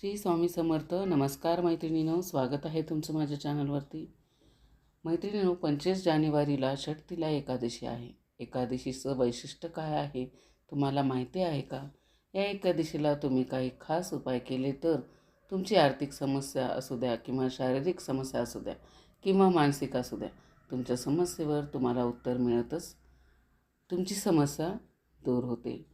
श्री स्वामी समर्थ नमस्कार मैत्रिणीनो स्वागत आहे तुमचं माझ्या चॅनलवरती. मैत्रिणीनो पंचवीस जानेवारीला षटतिला एकादशी आहे. एकादशीचं वैशिष्ट्य काय आहे तुम्हाला माहिती आहे का? या एकादशीला तुम्ही काही खास उपाय केले तर तुमची आर्थिक समस्या असू द्या किंवा शारीरिक समस्या असू द्या किंवा मानसिक असू द्या तुमच्या समस्येवर तुम्हाला उत्तर मिळतच तुमची समस्या दूर होते.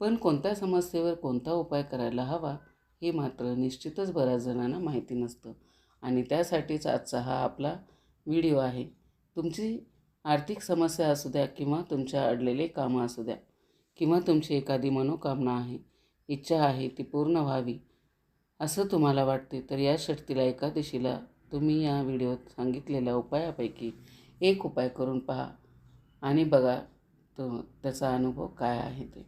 पण कोणत्या समस्येवर कोणता उपाय करायला हवा हे मात्र निश्चितच बऱ्याच जणांना माहिती नसतं. आणि त्यासाठीच आजचा हा आपला व्हिडिओ आहे. तुमची आर्थिक समस्या असू द्या किंवा तुमच्या अडलेले कामं असू द्या किंवा तुमची एखादी मनोकामना आहे इच्छा आहे ती पूर्ण व्हावी असं तुम्हाला वाटते तर या षटतीला एकादशीला तुम्ही या व्हिडिओत सांगितलेल्या उपायापैकी एक उपाय करून पहा. आणि बघा तो त्याचा अनुभव काय आहे ते.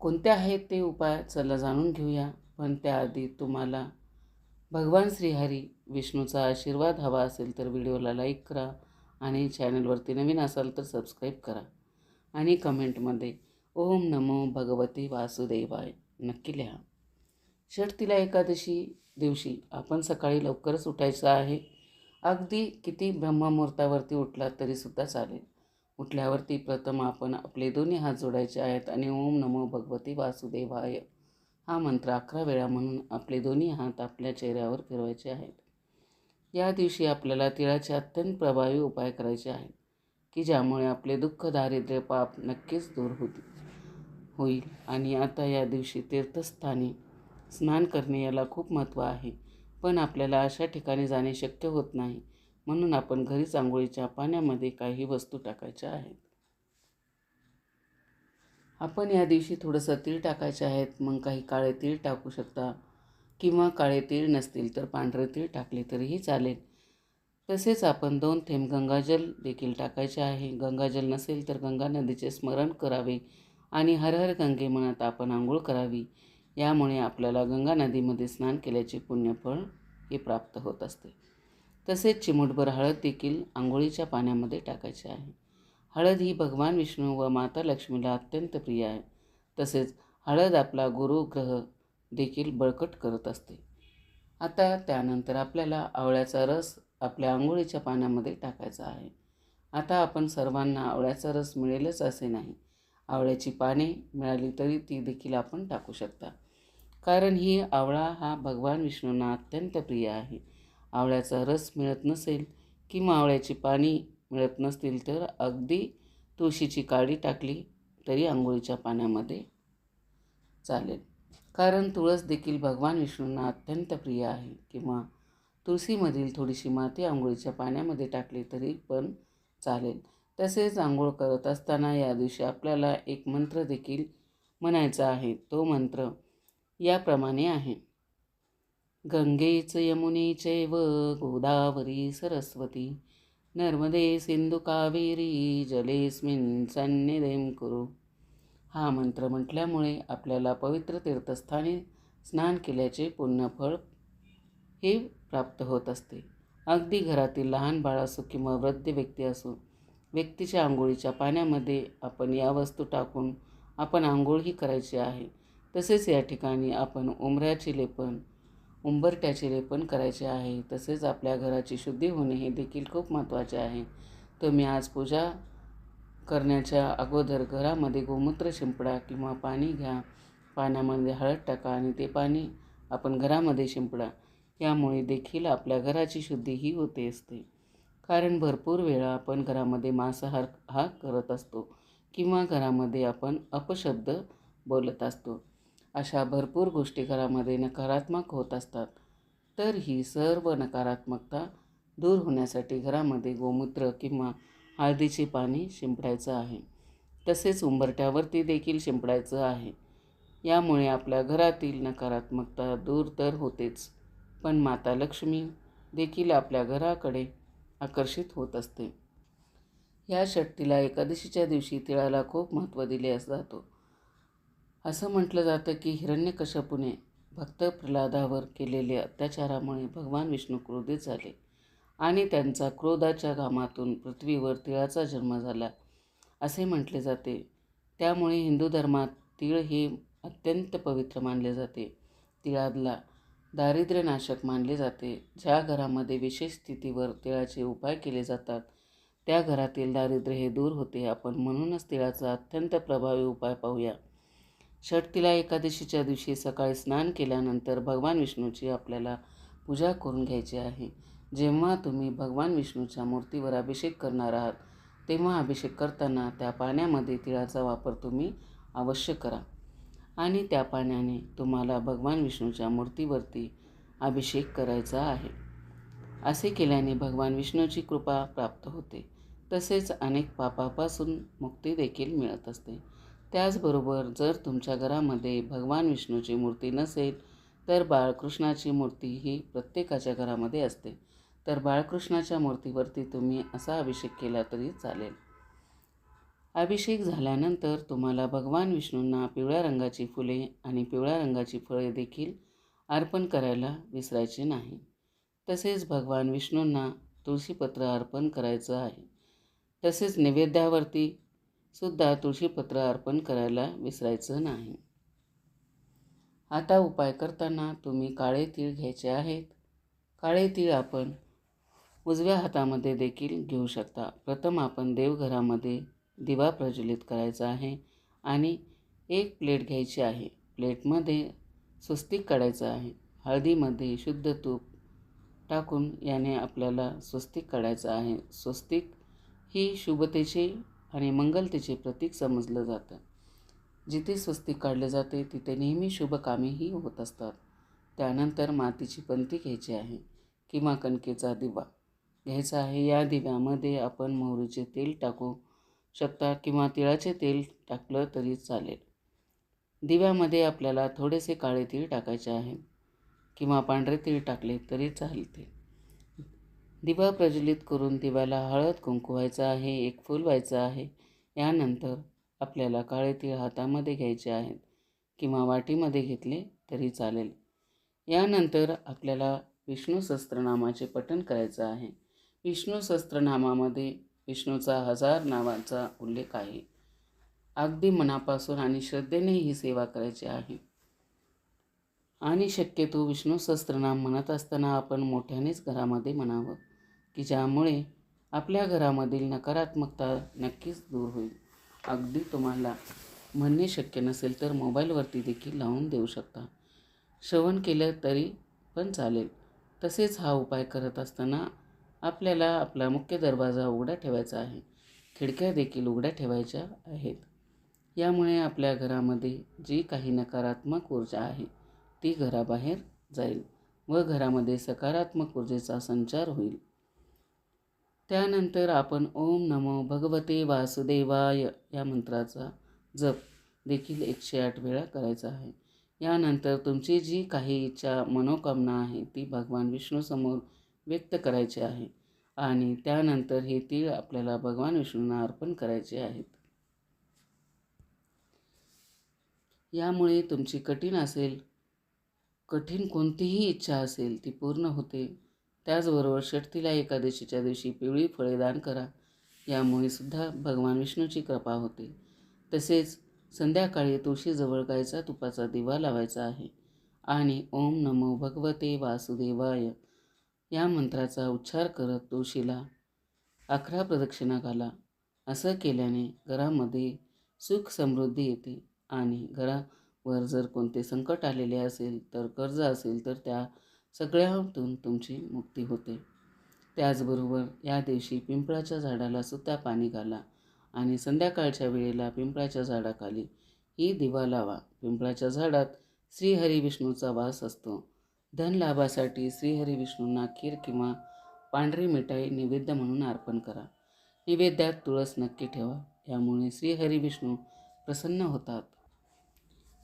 कोणते आहेत ते उपाय? चला जाणून घेऊया. पण त्याआधी तुम्हाला भगवान श्रीहरी विष्णूचा आशीर्वाद हवा असेल तर व्हिडिओला लाईक करा आणि चॅनलवरती नवीन असाल तर सबस्क्राईब करा. आणि कमेंटमध्ये ओम नमो भगवती वासुदेवाय नक्की लिहा. षटतीला एकादशी दिवशी आपण सकाळी लवकरच उठायचं आहे. अगदी किती ब्रह्ममुहूर्तावरती उठला तरीसुद्धा चालेल. उठल्यावरती प्रथम आपण आपले दोन्ही हात जोडायचे आहेत आणि ओम नमो भगवती वासुदेवाय हा मंत्र अकरा वेळा म्हणून आपले दोन्ही हात आपल्या चेहऱ्यावर फिरवायचे आहेत. या दिवशी आपल्याला तिळाचे अत्यंत प्रभावी उपाय करायचे आहेत की ज्यामुळे आपले दुःख दारिद्र्य पाप नक्कीच दूर होतील होईल. आणि आता या दिवशी तीर्थस्थानी स्नान करणे याला खूप महत्त्व आहे. पण आपल्याला अशा ठिकाणी जाणे शक्य होत नाही म्हणून आपण घरीच आंघोळीच्या पाण्यामध्ये काही वस्तू टाकायच्या आहेत. आपण या दिवशी थोडंसं तीळ टाकायचे आहेत मग काही काळे तीळ टाकू शकता किंवा काळे तीळ नसतील तर पांढरे तीळ टाकले तरीही चालेल. तसेच आपण दोन थेंब गंगाजल देखील टाकायचे आहे. गंगाजल नसेल तर गंगा नदीचे स्मरण करावे आणि हर हर गंगे म्हणत आपण आंघोळ करावी. यामुळे आपल्याला गंगा नदीमध्ये स्नान केल्याचे पुण्यफळ हे प्राप्त होत असते. तसेच चिमूटभर हळद देखील आंघोळीच्या पाण्यामध्ये टाकायचे आहे. हळद ही भगवान विष्णू व माता लक्ष्मीला अत्यंत प्रिय आहे. तसेच हळद आपला गुरुग्रह देखील बळकट करत असते. आता त्यानंतर आपल्याला आवळ्याचा रस आपल्या आंघोळीच्या पाण्यामध्ये टाकायचा आहे. आता आपण सर्वांना आवळ्याचा रस मिळेलच असे नाही. आवळ्याची पाने मिळाली तरी ती देखील आपण टाकू शकता. कारण ही आवळा हा भगवान विष्णूंना अत्यंत प्रिय आहे. आवळ्याचा रस मिळत नसेल किंवा आवळ्याची पाणी मिळत नसतील तर अगदी तुळशीची काडी टाकली तरी आंघोळीच्या पाण्यामध्ये चालेल. कारण तुळस देखील भगवान विष्णूंना अत्यंत प्रिय आहे. किंवा तुळशीमधील थोडीशी माती आंघोळीच्या पाण्यामध्ये टाकली तरी पण चालेल. तसेच आंघोळ करत असताना या दिवशी आपल्याला एक मंत्र देखील म्हणायचा आहे. तो मंत्र याप्रमाणे आहे. गंगेच यमुने चैव गोदावरी सरस्वती नर्मदे सिंधू कावेरी जलेस्मिन सन्निधेम कुरु. हा मंत्र म्हटल्यामुळे आपल्याला पवित्र तीर्थस्थानी स्नान केल्याचे पुण्यफळ हे प्राप्त होत असते. अगदी घरातील लहान बाळ असो किंवा वृद्ध व्यक्ती असो व्यक्तीच्या आंघोळीच्या पाण्यामध्ये आपण या वस्तू टाकून आपण आंघोळही करायची आहे. तसेच या ठिकाणी आपण उमऱ्याचे लेपन उंबरट्याचे लेपन करायचे आहे. तसेच आपल्या घराची शुद्धी होणे हे देखील खूप महत्त्वाचे आहे. तुम्ही आज पूजा करण्याच्या अगोदर घरामध्ये गोमूत्र शिंपडा किंवा पाणी घ्या. पाण्यामध्ये हळद टाका आणि ते पाणी आपण घरामध्ये शिंपडा. यामुळे देखील आपल्या घराची शुद्धी ही होते असते. कारण भरपूर वेळा आपण घरामध्ये मांसाहार हा करत असतो किंवा घरामध्ये आपण अपशब्द बोलत असतो. अशा भरपूर गोष्टी घरामध्ये नकारात्मक होत असतात. तर ही सर्व नकारात्मकता दूर होण्यासाठी घरामध्ये गोमूत्र किंवा हळदीची पाणी शिंपडायचं आहे. तसेच उंबरट्यावरती देखील शिंपडायचं आहे. यामुळे आपल्या घरातील नकारात्मकता दूर तर होतेच पण माता लक्ष्मी देखील आपल्या घराकडे आकर्षित होत असते. या षट्टीला एकादशीच्या दिवशी तिळाला खूप महत्त्व दिले जातो. असं म्हटलं जातं की हिरण्यकशपुने भक्त प्रल्हादावर केलेल्या अत्याचारामुळे भगवान विष्णू क्रोधित झाले आणि त्यांचा क्रोधाच्या घामातून पृथ्वीवर तिळाचा जन्म झाला असे म्हटले जाते. त्यामुळे हिंदू धर्मात तिळ हे अत्यंत पवित्र मानले जाते. तिळादला दारिद्र्यनाशक मानले जाते. ज्या घरामध्ये विशेष स्थितीवर तिळाचे उपाय केले जातात त्या घरातील दारिद्र्य हे दूर होते. आपण म्हणूनच तिळाचा अत्यंत प्रभावी उपाय पाहूया. षटतिला एकादशीच्या दिवशी सकाळी स्नान केल्यानंतर भगवान विष्णूची आपल्याला पूजा करून घ्यायची आहे. जेव्हा तुम्ही भगवान विष्णूच्या मूर्तीवर अभिषेक करणार आहात तेव्हा अभिषेक करताना त्या पाण्यामध्ये तिळाचा वापर तुम्ही अवश्य करा. आणि त्या पाण्याने तुम्हाला भगवान विष्णूच्या मूर्तीवरती अभिषेक करायचा आहे. असे केल्याने भगवान विष्णूची कृपा प्राप्त होते. तसेच अनेक पापापासून मुक्ती देखील मिळत असते. त्याचबरोबर जर तुमच्या घरामध्ये भगवान विष्णूची मूर्ती नसेल तर बाळकृष्णाची मूर्ती ही प्रत्येकाच्या घरामध्ये असते. तर बाळकृष्णाच्या मूर्तीवरती तुम्ही असा अभिषेक केला तरी चालेल. अभिषेक झाल्यानंतर तुम्हाला भगवान विष्णूंना पिवळ्या रंगाची फुले आणि पिवळ्या रंगाची फळे देखील अर्पण करायला विसरायचे नाही. तसेच भगवान विष्णूंना तुळशीपत्र अर्पण करायचं आहे. तसेच नैवेद्यावरती सुद्धा तुळशीपत्र अर्पण करायला विसरायचं नाही. आता उपाय करताना तुम्ही काळे तीळ घ्यायचे आहेत. काळे तीळ आपण उजव्या हातामध्ये देखील घेऊ शकता. प्रथम आपण देवघरामध्ये दिवा प्रज्वलित करायचा आहे आणि एक प्लेट घ्यायची आहे. प्लेटमध्ये स्वस्तिक काढायचं आहे. हळदीमध्ये शुद्ध तूप टाकून याने आपल्याला स्वस्तिक काढायचं आहे. स्वस्तिक ही शुभतेची आणि मंगलतेचे प्रतीक समजलं जातं. जिथे स्वस्तिक काढले जाते तिथे नेहमी शुभ कामेही होत असतात. त्यानंतर मातीची पंथी घ्यायची आहे किंवा कणकेचा दिवा घ्यायचा आहे. या दिव्यामध्ये आपण मोहरीचे तेल टाकू शकता किंवा तिळाचे तेल टाकलं तरी चालेल. दिव्यामध्ये आपल्याला थोडेसे काळे तीळ टाकायचे आहे किंवा पांढरे तीळ टाकले तरी चालते. दिवा प्रज्वलित करून दिव्याला हळद कुंकू व्हायचं आहे एक फूल व्हायचं आहे. यानंतर आपल्याला काळे तीळ हातामध्ये घ्यायचे आहेत किंवा वाटीमध्ये घेतले तरी चालेल. यानंतर आपल्याला विष्णू सहस्त्रनामाचे पठण करायचं आहे. विष्णू सहस्त्रनामामध्ये विष्णूचा हजार नावाचा उल्लेख आहे. अगदी मनापासून आणि श्रद्धेने ही सेवा करायची आहे. आणि शक्यतो विष्णू सहस्त्रनाम म्हणत असताना आपण मोठ्यानेच घरामध्ये म्हणावं. की ज्यामुळे आपल्या घरामधील नकारात्मकता नक्कीच दूर होईल. अगदी तुम्हाला म्हणणे शक्य नसेल तर मोबाईलवरती देखील लावून देऊ शकता. श्रवण केलं तरी पण चालेल. तसेच हा उपाय करत असताना आपल्याला आपला मुख्य दरवाजा उघडा ठेवायचा आहे. खिडक्या देखील उघड्या ठेवायच्या आहेत. यामुळे आपल्या घरामध्ये जी काही नकारात्मक ऊर्जा आहे ती घराबाहेर जाईल व घरामध्ये सकारात्मक ऊर्जेचा संचार होईल. त्यानंतर आपण ओम नमो भगवते वासुदेवाय या मंत्राचा जप देखील एकशे आठ वेळा करायचा आहे. यानंतर तुमची जी काही इच्छा मनोकामना आहे ती भगवान विष्णूसमोर व्यक्त करायची आहे आणि त्यानंतर हे तीळ आपल्याला भगवान विष्णूंना अर्पण करायचे आहेत. यामुळे तुमची कठीण असेल कठीण कोणतीही इच्छा असेल ती पूर्ण होते. त्याचबरोबर षटतीला एकादशीच्या दिवशी पिवळी फळे दान करा. यामुळे सुद्धा भगवान विष्णूची कृपा होते. तसेच संध्याकाळी तुळशीजवळ गायचा तुपाचा दिवा लावायचा आहे. आणि ओम नमो भगवते वासुदेवाय. या मंत्राचा उच्चार करत तुळशीला अकरा प्रदक्षिणा घाला. असं केल्याने घरामध्ये सुख समृद्धी येते. आणि घरावर जर कोणते संकट आलेले असेल तर कर्ज असेल तर त्या सगळ्यातून तुमची मुक्ती होते. त्याचबरोबर या दिवशी पिंपळाच्या झाडाला सुद्धा पाणी घाला आणि संध्याकाळच्या वेळेला पिंपळाच्या झाडाखाली ही दिवा लावा. पिंपळाच्या झाडात श्रीहरी विष्णूचा वास असतो. धनलाभासाठी श्रीहरी विष्णूंना खीर किंवा पांढरी मिठाई नैवेद्य म्हणून अर्पण करा. नैवेद्यात तुळस नक्की ठेवा. यामुळे श्रीहरी विष्णू प्रसन्न होतात.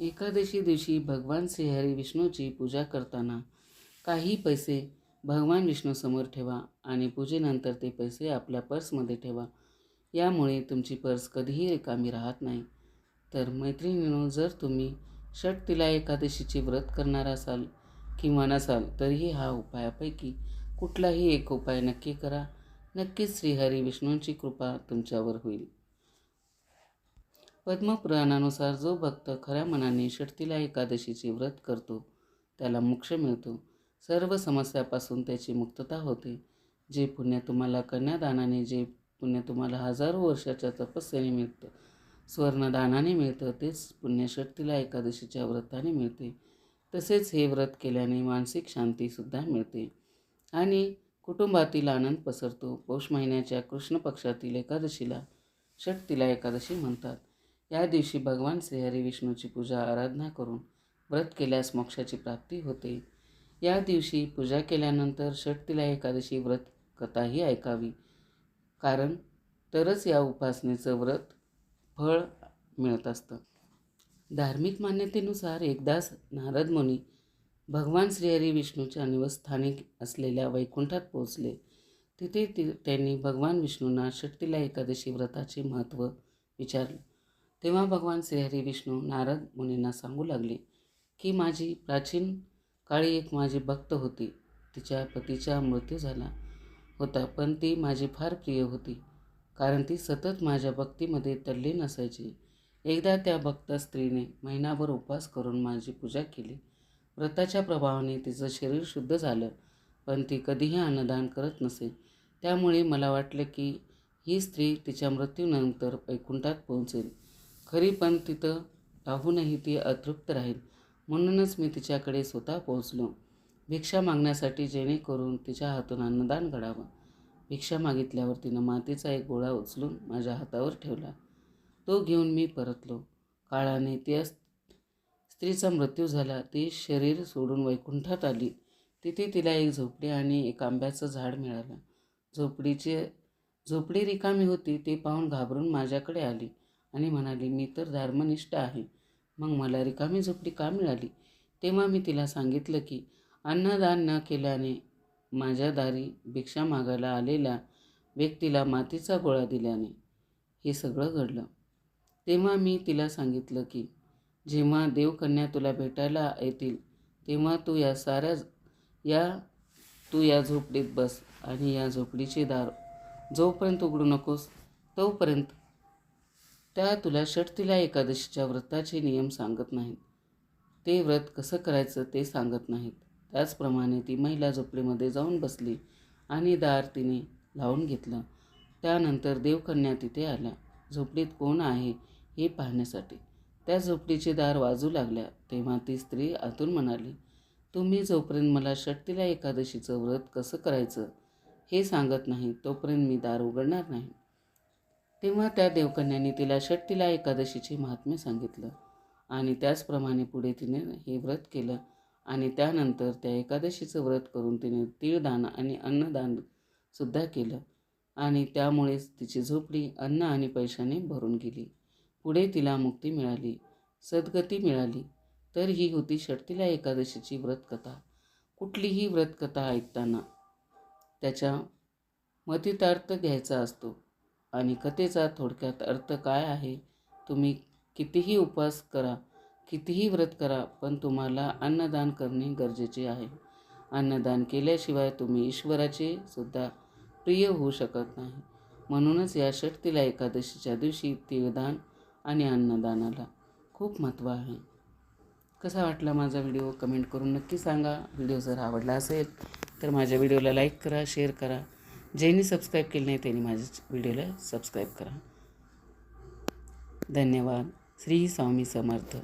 एकादशी दिवशी भगवान श्रीहरी विष्णूची पूजा करताना काही पैसे भगवान विष्णूसमोर ठेवा आणि पूजेनंतर ते पैसे आपल्या पर्समध्ये ठेवा. यामुळे तुमची पर्स कधीही रिकामी राहत नाही. तर मैत्रिणीनो जर तुम्ही षटतिला एकादशीचे व्रत करणार असाल किंवा नसाल तरीही हा उपायापैकी कुठलाही एक उपाय नक्की करा. नक्कीच श्रीहरी विष्णूंची कृपा तुमच्यावर होईल. पद्मपुराणानुसार जो भक्त खऱ्या मनाने षटतिला एकादशीचे व्रत करतो त्याला मोक्ष मिळतो. सर्व समस्यापासून त्याची मुक्तता होते. जे पुण्य तुम्हाला कन्यादानाने जे पुण्य तुम्हाला हजारो वर्षाच्या तपस्येने मिळतं स्वर्णदानाने मिळतं तेच पुण्य एकादशीच्या व्रताने मिळते. तसेच हे व्रत केल्याने मानसिक शांतीसुद्धा मिळते. आणि कुटुंबातील आनंद पसरतो. पौष महिन्याच्या कृष्ण पक्षातील एकादशीला षटतीला एकादशी म्हणतात. या दिवशी भगवान श्रीहरी विष्णूची पूजा आराधना करून व्रत केल्यास मोक्षाची प्राप्ती होते. या दिवशी पूजा केल्यानंतर षटतीला एकादशी व्रत कथाही ऐकावी. कारण तरच या उपासनेचं व्रत फळ मिळत असतं. धार्मिक मान्यतेनुसार एकदाच नारद मुनी भगवान श्रीहरी विष्णूच्या निवस्थानी असलेल्या वैकुंठात पोहोचले. तिथे ती त्यांनी भगवान विष्णूंना षटतीला एकादशी व्रताचे महत्त्व विचारले. तेव्हा भगवान श्रीहरी विष्णू नारद मुनींना सांगू लागले की माझी प्राचीन काळी एक माझी भक्त होती. तिच्या पतीचा मृत्यू झाला होता पण ती माझी फार प्रिय होती कारण ती सतत माझ्या भक्तीमध्ये तल्लीन असायची. एकदा त्या भक्त स्त्रीने महिनाभर उपवास करून माझी पूजा केली. व्रताच्या प्रभावाने तिचं शरीर शुद्ध झालं पण ती कधीही अन्नदान करत नसे. त्यामुळे मला वाटलं की ही स्त्री तिच्या मृत्यूनंतर वैकुंठात पोहोचेल. खरी पण तिथं राहूनही ती अतृप्त राहील. म्हणूनच मी तिच्याकडे स्वतः पोहोचलो. भिक्षा मागण्यासाठी जेणेकरून तिच्या हातून अन्नदान घडावं. भिक्षा मागितल्यावर तिनं मातीचा एक गोळा उचलून माझ्या हातावर ठेवला. तो घेऊन मी परतलो. काळाने त्या स्त्रीचा मृत्यू झाला. ती शरीर सोडून वैकुंठात आली. तिथे तिला एक झोपडी आणि एक आंब्याचं झाड मिळालं. झोपडीचे झोपडी रिकामी होती ते पाहून घाबरून माझ्याकडे आली आणि म्हणाली मी तर धर्मनिष्ठ आहे. मग मला रिकामी झोपडी का मिळाली? तेव्हा मी तिला सांगितलं की अन्नदान न केल्याने माझ्या दारी भिक्षा मागायला आलेल्या व्यक्तीला मातीचा गोळा दिल्याने हे सगळं घडलं. तेव्हा मी तिला सांगितलं की जेव्हा देवकन्या तुला भेटायला येतील तेव्हा तू या साऱ्या या तू या झोपडीत बस आणि या झोपडीचे दार जोपर्यंत उघडू नकोस तोपर्यंत त्या तुला षटतीला एकादशीच्या व्रताचे नियम सांगत नाहीत. ते व्रत कसं करायचं ते सांगत नाहीत. त्याचप्रमाणे ती महिला झोपडीमध्ये जाऊन बसली आणि दार तिने लावून घेतलं. त्यानंतर देवकन्या तिथे आल्या. झोपडीत कोण आहे हे पाहण्यासाठी. त्या झोपडीचे दार वाजू लागल्या. तेव्हा ती स्त्री आतून म्हणाली तुम्ही जोपर्यंत मला षटतीला एकादशीचं व्रत कसं करायचं हे सांगत नाही तोपर्यंत मी दार उघडणार नाही. तेव्हा त्या देवकन्यांनी तिला षट्टीला एकादशीचे महात्म्य सांगितलं आणि त्याचप्रमाणे पुढे तिने हे व्रत केलं आणि त्यानंतर त्या एकादशीचं व्रत करून तिने तीळदान आणि अन्नदान सुद्धा केलं आणि त्यामुळेच तिची झोपडी अन्न आणि पैशाने भरून गेली. पुढे तिला मुक्ती मिळाली सद्गती मिळाली. तर ही होती षटतीला एकादशीची व्रतकथा. कुठलीही व्रतकथा ऐकताना त्याच्या मतितार्थ घ्यायचा असतो. आणि कथेचा थोडक्यात अर्थ काय आहे? तुम्ही कितीही उपवास करा कितीही व्रत करा पण तुम्हाला अन्नदान करणे गरजेचे आहे. अन्नदान केल्याशिवाय तुम्ही ईश्वराचे सुद्धा प्रिय होऊ शकत नाही. म्हणूनच या षटतीला एकादशीच्या दिवशी तिळदान आणि अन्नदानाला खूप महत्त्व आहे. कसा वाटला माझा व्हिडिओ? कमेंट करून नक्की सांगा. व्हिडिओ जर आवडला असेल तर माझ्या व्हिडिओला लाईक करा शेअर करा. ज्यांनी सबस्क्राईब केलं नाही त्यांनी माझ्या व्हिडिओला सबस्क्राईब करा. धन्यवाद. श्री स्वामी समर्थ.